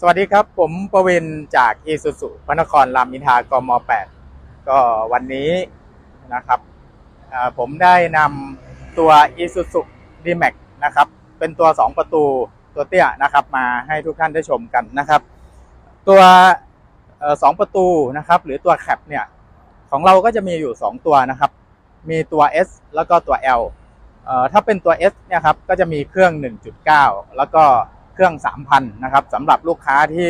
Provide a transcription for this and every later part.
สวัสดีครับ ผมประเวินจากอีสุสุพระนครรามอินทากม 8 ก็วันนี้นะครับผมได้นำตัว Isuzu D-Max นะครับ เป็นตัว 2 ประตูตัวเตี้ยนะครับ มาให้ทุกท่านได้ชมกันนะครับ ตัวสองประตูนะครับ หรือตัวแคปเนี่ยของเราก็จะมีอยู่ 2 ตัวนะครับ มีตัว S แล้วก็ตัว L เอ่อถ้าเป็นตัว S เนี่ยครับก็จะมีเครื่อง 1.9 แล้วก็ เครื่อง 3,000 นะครับสำหรับลูกค้าที่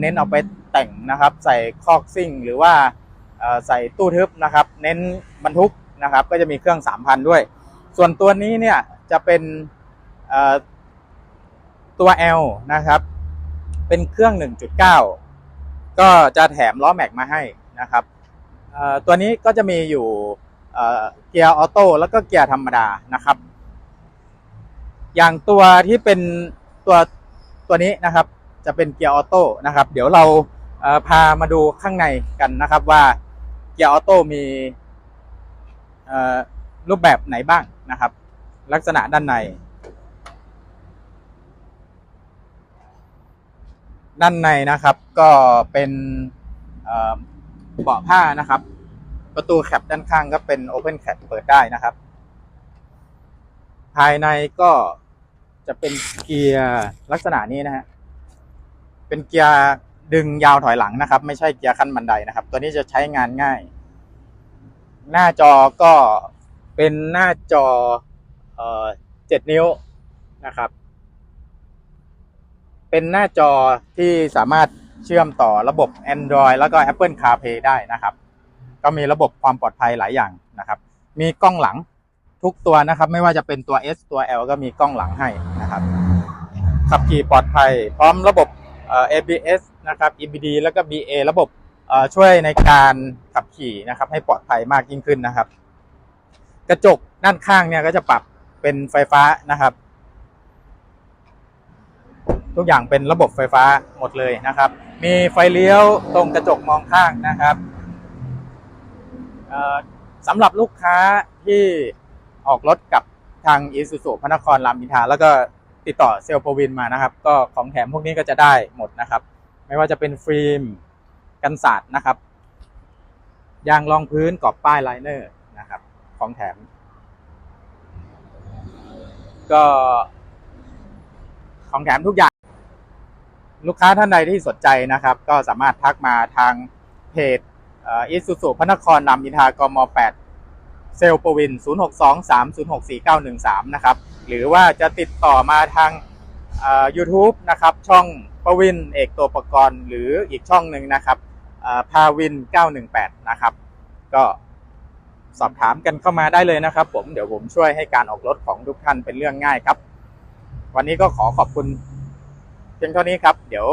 เน้นเอาไปแต่งนะครับ ใส่คอกซิ่งหรือว่าใส่ตู้ทึบนะครับ เน้นบรรทุกนะครับ ก็จะมีเครื่อง 3,000 ด้วย ส่วนตัวนี้เนี่ยจะเป็นตัว L นะครับ เป็นเครื่อง 1.9 ก็จะแถมล้อแม็กมาให้นะครับตัวนี้ก็จะมีอยู่เกียร์ออโต้แล้วก็เกียร์ธรรมดานะครับ อย่างตัวที่เป็น ตัวตัวนี้นะครับจะเป็นเกียร์ออโต้นะครับ เดี๋ยวเราพามาดูข้างในกันนะครับว่าเกียร์ออโต้มีรูปแบบไหนบ้างนะครับ ลักษณะด้านใน ด้านในนะครับก็เป็นเอ่อเบาะผ้านะครับ ประตูแคปด้านข้างก็เป็นโอเพนแคปเปิดได้นะครับ ภายในก็ จะเป็นเกียร์ลักษณะนี้นะฮะเป็นเกียร์ดึงยาวถอยหลังนะครับ ไม่ใช่เกียร์ขั้นบันไดนะครับ ตัวนี้จะใช้งานง่าย หน้าจอก็เป็นหน้าจอเอ่อเจ็ดนิ้วนะครับ เป็นหน้าจอที่สามารถเชื่อมต่อระบบ Android แล้วก็ Apple CarPlay ได้นะครับ ก็มีระบบความปลอดภัยหลายอย่างนะครับ มีกล้องหลังทุกตัวนะครับ ไม่ว่าจะเป็นตัว S ตัว L ก็มีกล้องหลังให้ นะครับ ขับขี่ปลอดภัย พร้อมระบบ ABS นะครับ EBD แล้วก็ BA ระบบช่วยในการขับขี่นะครับ ให้ปลอดภัยมากยิ่งขึ้นนะครับ กระจกด้านข้างเนี่ยก็จะปรับเป็นไฟฟ้านะครับ ทุกอย่างเป็นระบบไฟฟ้าหมดเลยนะครับ มีไฟเลี้ยวตรงกระจกมองข้างนะครับสำหรับลูกค้าที่ออกรถกับทางอีซูซูพระนครรามอินทราแล้วก็ ติดต่อเซลล์โปรวินมานะครับ ก็ของแถมพวกนี้ก็จะได้หมดนะครับ ไม่ว่าจะเป็นฟิล์มกันสาดนะครับยางรองพื้นกรอบป้ายไลเนอร์นะครับ ของแถม ก็ของแถมทุกอย่าง ลูกค้าท่านใดที่สนใจนะครับ ก็สามารถทักมาทางเพจอิสุสุพระนครนำอินทากม 8 เซลล์ปวิน 0623064913 นะครับ หรือว่าจะติดต่อมาทางเอ่อ YouTube นะครับ ช่องปวินเอกตัวประกรณ์ หรืออีกช่องหนึ่งนะครับพาวิน 918 นะครับ ก็สอบถามกันเข้ามาได้เลยนะครับผมเดี๋ยวผมช่วยให้การออกรถของทุกท่านเป็นเรื่องง่ายครับ วันนี้ก็ขอขอบคุณเพียงเท่านี้ครับ เดี๋ยว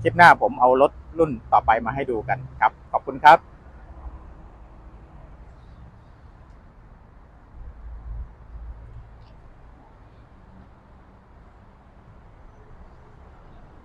คลิปหน้าผมเอารถรุ่นต่อไปมาให้ดูกันครับ ขอบคุณครับ